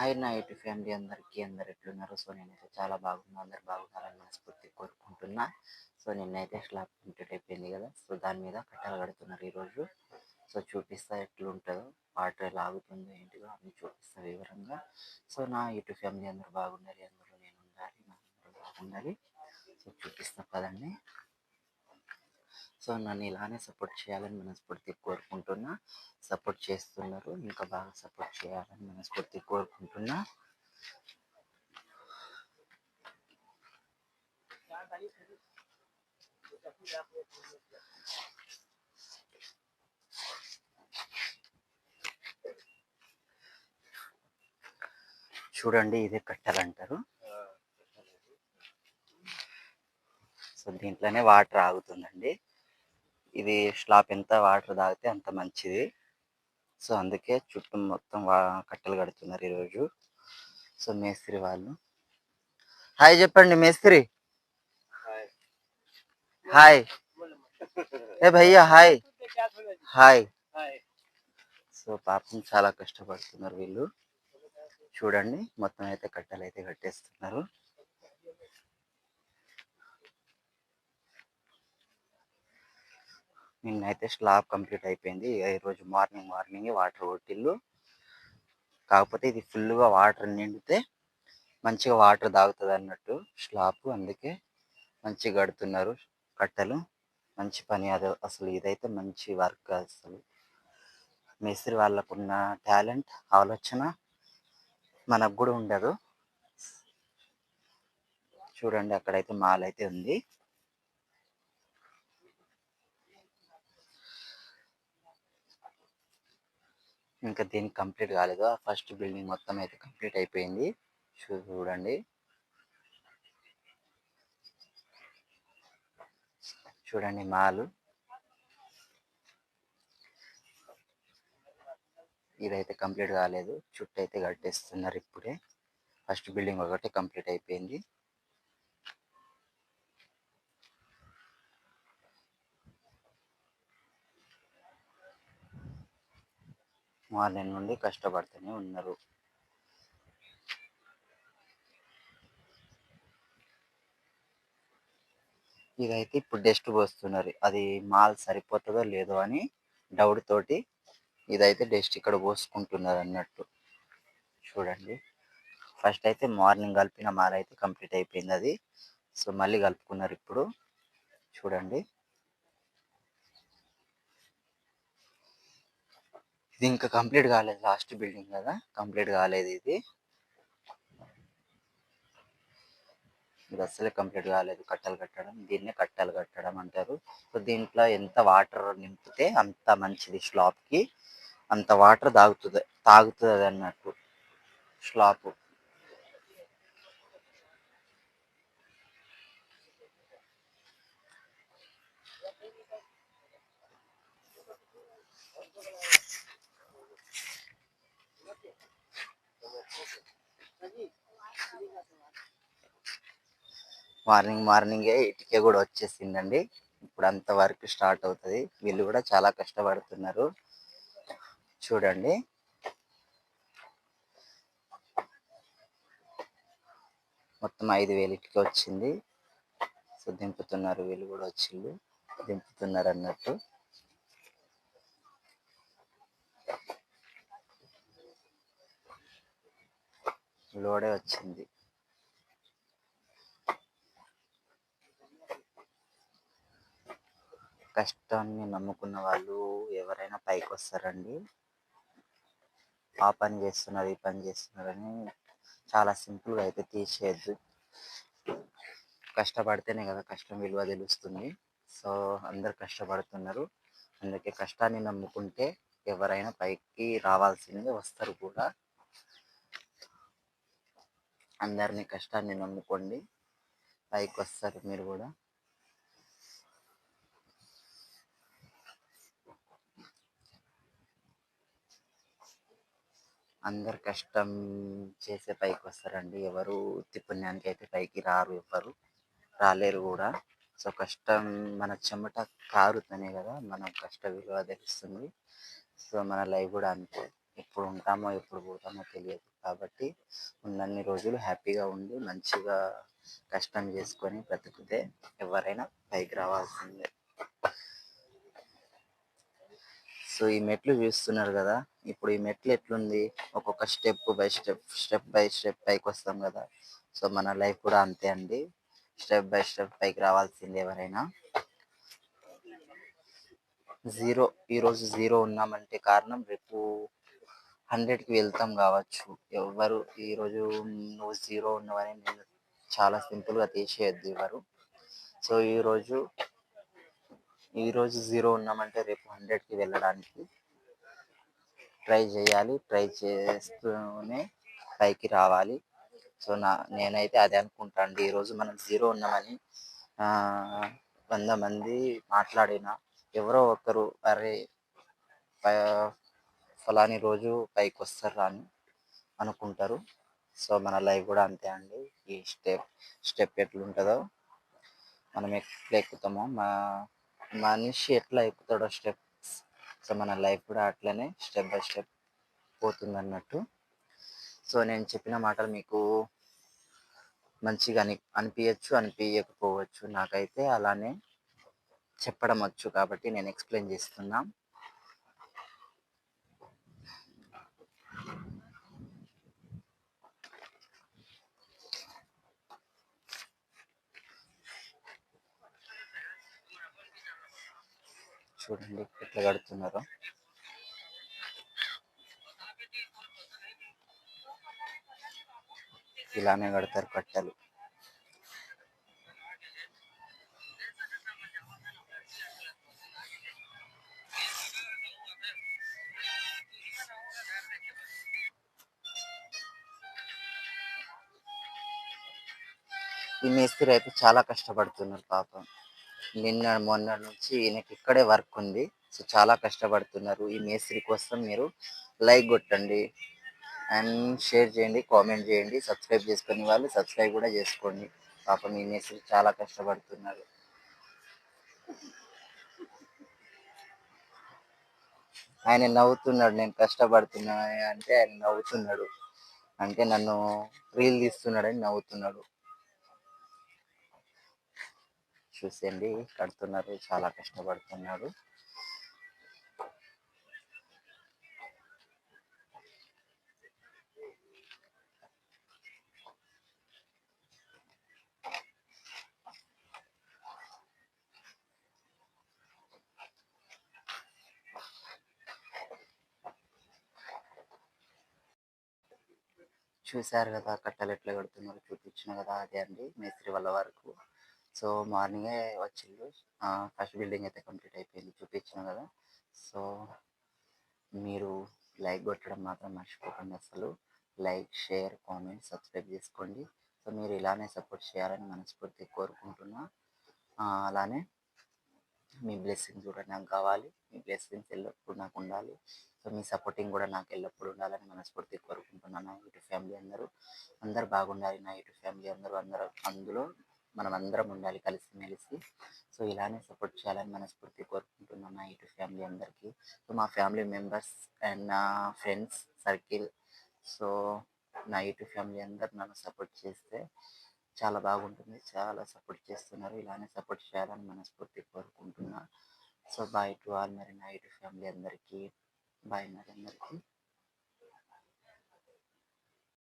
Hi నా ఎటు family అందరికీ అందరు ఎట్లున్నారు? సో నేనైతే చాలా బాగున్నా అందరు బాగున్నారని మనస్ఫూర్తి కోరుకుంటున్నా. సో నిన్నైతే స్లాబ్ కంప్లీట్ అయిపోయింది కదా? సో దాని మీద కట్టలు కడుతున్నారు ఈరోజు. సో చూపిస్తా ఎట్లుంటుందో వాటర్ ఎలా ఆగుతుందో ఏంటిదో అన్ని చూపిస్తా వివరంగా. సో నా ఇటు ఫ్యామిలీ అందరు బాగుండాలి అందరూ నేను ఉండాలి నా అందరూ బాగుండాలి. సో చూపిస్తా పదండి. సో నన్ను ఇలానే సపోర్ట్ చేయాలని మనస్ఫూర్తి కోరుకుంటున్నా. సపోర్ట్ చేస్తున్నారు. ఇంకా బాగా సపోర్ట్ చేయాలని మనస్ఫూర్తి కోరుకుంటున్నా. చూడండి ఇదే కట్టాలంటారు. సో దీంట్లోనే వాటర్ ఆగుతుందండి. ఇది స్లాబ్ ఎంత వాటర్ తాగితే అంత మంచిది. సో అందుకే చుట్టూ మొత్తం కట్టలు కడుతున్నారు ఈరోజు. సో మేస్త్రి వాళ్ళు. హాయ్ చెప్పండి మేస్త్రి. హాయ్. ఏ భయ్యా హాయ్. హాయ్. సో పాపం చాలా కష్టపడుతున్నారు వీళ్ళు. చూడండి మొత్తం అయితే కట్టలు అయితే కట్టేస్తున్నారు. నిన్నైతే స్లాబ్ కంప్లీట్ అయిపోయింది. ఈరోజు మార్నింగ్ మార్నింగ్ వాటర్ కొట్టిల్లు. కాకపోతే ఇది ఫుల్గా వాటర్ నిండితే మంచిగా వాటర్ తాగుతుంది అన్నట్టు స్లాబ్. అందుకే మంచిగా కడుతున్నారు కట్టలు. మంచి పని అది అసలు ఇదైతే మంచి వర్క్ అసలు. మేస్త్రి వాళ్ళకున్న టాలెంట్ ఆలోచన మనకు కూడా ఉండదు. చూడండి అక్కడైతే మాల్ అయితే ఉంది. ఇంకా దీనికి కంప్లీట్ కాలేదు. ఆ ఫస్ట్ బిల్డింగ్ మొత్తం అయితే కంప్లీట్ అయిపోయింది. చూ- చూడండి. చూడండి మాలు. ఇదైతే కంప్లీట్ కాలేదు. చుట్టూ అయితే కట్టేస్తున్నారు ఇప్పుడే. ఫస్ట్ బిల్డింగ్ ఒకటి కంప్లీట్ అయిపోయింది. మార్నింగ్ నుండి కష్టపడుతూనే ఉన్నారు. ఇదైతే ఇప్పుడు డస్ట్ పోస్తున్నారు. అది మాల్ సరిపోతుందో లేదో అని డౌట్ తోటి ఇదైతే డస్ట్ ఇక్కడ పోసుకుంటున్నారు అన్నట్టు. చూడండి. ఫస్ట్ అయితే మార్నింగ్ కలిపిన మాల్ అయితే కంప్లీట్ అయిపోయింది అది. సో మళ్ళీ కలుపుకున్నారు ఇప్పుడు. చూడండి. ఇది ఇంకా కంప్లీట్ కాలేదు లాస్ట్ బిల్డింగ్ కదా కంప్లీట్ కాలేదు ఇది. ఇది అసలే కంప్లీట్ కాలేదు కట్టలు కట్టడం దీన్నే కట్టలు కట్టడం అంటారు. సో దీంట్లో ఎంత వాటర్ నింపితే అంత మంచిది స్లాబ్కి. అంత వాటర్ తాగుతుంది తాగుతుంది అన్నట్టు స్లాబ్. మార్నింగ్ మార్నింగే ఇటుకే కూడా వచ్చేసిందండి. ఇప్పుడు అంత వర్క్ స్టార్ట్ అవుతుంది. వీళ్ళు కూడా చాలా కష్టపడుతున్నారు. చూడండి. మొత్తం ఐదు వేలు ఇటుక వచ్చింది. సో దింపుతున్నారు వీళ్ళు కూడా వచ్చిండు దింపుతున్నారు అన్నట్టు. లోడే వచ్చింది. కష్టాన్ని నమ్ముకున్న వాళ్ళు ఎవరైనా పైకి వస్తారండి ఆ పని చేస్తున్నారు ఈ పని చేస్తున్నారని చాలా సింపుల్గా అయితే తీసేయద్దు. కష్టపడితేనే కదా కష్టం విలువ తెలుస్తుంది. సో అందరు కష్టపడుతున్నారు. అందుకే కష్టాన్ని నమ్ముకుంటే ఎవరైనా పైకి రావాల్సిందే వస్తారు కూడా. అందరినీ కష్టాన్ని నమ్ముకోండి. పైకి వస్తారు మీరు కూడా. అందరు కష్టం చేసే పైకి వస్తారండి. ఎవరు వృత్తి పుణ్యానికి అయితే పైకి రారు ఎవ్వరు రాలేరు కూడా. సో కష్టం మన చెమట కారుతనే కదా మనం కష్ట విలువ తెలుస్తుంది. సో మన లైఫ్ కూడా అంతే. ఎప్పుడు ఉంటామో ఎప్పుడు పోతామో తెలియదు. కాబట్టి ఉన్నన్ని రోజులు హ్యాపీగా ఉండి మంచిగా కష్టం చేసుకొని బ్రతికితే ఎవరైనా పైకి రావాల్సిందే. సో ఈ మెట్లు చూస్తున్నారు కదా ఇప్పుడు ఈ మెట్లు ఎట్లుంది? ఒక్కొక్క step by step step by step పైకి వస్తాం కదా. సో మన లైఫ్ కూడా అంతే అండి. స్టెప్ బై స్టెప్ పైకి రావాల్సిందే ఎవరైనా. జీరో ఈరోజు జీరో ఉన్నామంటే కారణం రేపు హండ్రెడ్కి వెళ్తాం కావచ్చు. ఎవరు ఈరోజు నువ్వు జీరో ఉన్నవని నేను చాలా సింపుల్గా తీసేయద్దు ఎవరు. సో ఈరోజు ఈరోజు జీరో ఉన్నామంటే రేపు హండ్రెడ్కి వెళ్ళడానికి ట్రై చేయాలి. ట్రై చేస్తూనే పైకి రావాలి. సో నా నేనైతే అదే అనుకుంటాను ఈరోజు మనం జీరో ఉన్నామని వంద మంది మాట్లాడిన ఎవరో ఒకరు అరే ఫలాని రోజు పైకి వస్తారు అని అనుకుంటారు. సో మన లైఫ్ కూడా అంతే అండి. ఈ స్టెప్ స్టెప్ ఎట్లుంటుందో మనం ఎట్లా ఎక్కుతామో. మా మనిషి ఎట్లా ఎక్కుతాడో స్టెప్స్ సో మన లైఫ్ కూడా అట్లనే స్టెప్ బై స్టెప్ పోతుంది అన్నట్టు సో నేను చెప్పిన మాటలు మీకు మంచిగా అని అనిపించచ్చు అనిపించకపోవచ్చు నాకైతే అలానే చెప్పడం వచ్చు కాబట్టి నేను ఎక్స్ప్లెయిన్ చేస్తున్నా. చూడండి ఎట్లా కడుతున్నారో. ఇలానే కడతారు కట్టలు. ఈ మేస్త్రి అయితే చాలా కష్టపడుతున్నారు పాపం. నిన్న మొన్న నుంచి ఈయనకి ఇక్కడే వర్క్ ఉంది. సో చాలా కష్టపడుతున్నారు. ఈ మేస్త్రి కోసం మీరు లైక్ కొట్టండి అండ్ షేర్ చేయండి కామెంట్ చేయండి సబ్స్క్రైబ్ చేసుకునే వాళ్ళు సబ్స్క్రైబ్ కూడా చేసుకోండి. పాపం ఈ మేస్త్రి చాలా కష్టపడుతున్నారు. ఆయన నవ్వుతున్నాడు. నేను కష్టపడుతున్నా అంటే ఆయన నవ్వుతున్నాడు. అంటే నన్ను రీల్ తీస్తున్నాడని నవ్వుతున్నాడు. చూసేయండి. కడుతున్నారు చాలా కష్టపడుతున్నాడు చూశారు కదా కట్టలు ఎట్లా కడుతున్నారు చూపించిన కదా అదే అండి. మేస్త్రి వాళ్ళ వరకు. సో మార్నింగే వచ్చిండు. ఫస్ట్ బిల్డింగ్ అయితే కంప్లీట్ అయిపోయింది చూపించాను కదా. సో మీరు లైక్ కొట్టడం మాత్రం మర్చిపోకండి అసలు. లైక్ షేర్ కామెంట్ సబ్స్క్రైబ్ చేసుకోండి. సో మీరు ఇలానే సపోర్ట్ చేయాలని మనస్ఫూర్తి కోరుకుంటున్నా. అలానే మీ బ్లెస్సింగ్స్ కూడా నాకు కావాలి. మీ బ్లెస్సింగ్స్ ఎల్లప్పుడూ నాకు ఉండాలి. సో మీ సపోర్టింగ్ కూడా నాకు ఎల్లప్పుడూ ఉండాలని మనస్ఫూర్తి కోరుకుంటున్నాను నా యూట్యూబ్ ఫ్యామిలీ అందరూ. అందరు బాగుండాలి నా యూట్యూబ్ ఫ్యామిలీ అందరూ అందరూ అందులో. మనం అందరం ఉండాలి కలిసి మెలిసి. సో ఇలానే సపోర్ట్ చేయాలని మనస్ఫూర్తి కోరుకుంటున్నాను నా ఇటు ఫ్యామిలీ అందరికీ. సో మా ఫ్యామిలీ మెంబర్స్ అండ్ నా ఫ్రెండ్స్ సర్కిల్ సో నా ఇటు ఫ్యామిలీ అందరు నన్ను సపోర్ట్ చేస్తే చాలా బాగుంటుంది. చాలా సపోర్ట్ చేస్తున్నారు. ఇలానే సపోర్ట్ చేయాలని మనస్ఫూర్తి కోరుకుంటున్నా. సో బాయ్ టు ఆల్ మరి నా ఇటు ఫ్యామిలీ అందరికీ. బాయ్ మరి అందరికీ.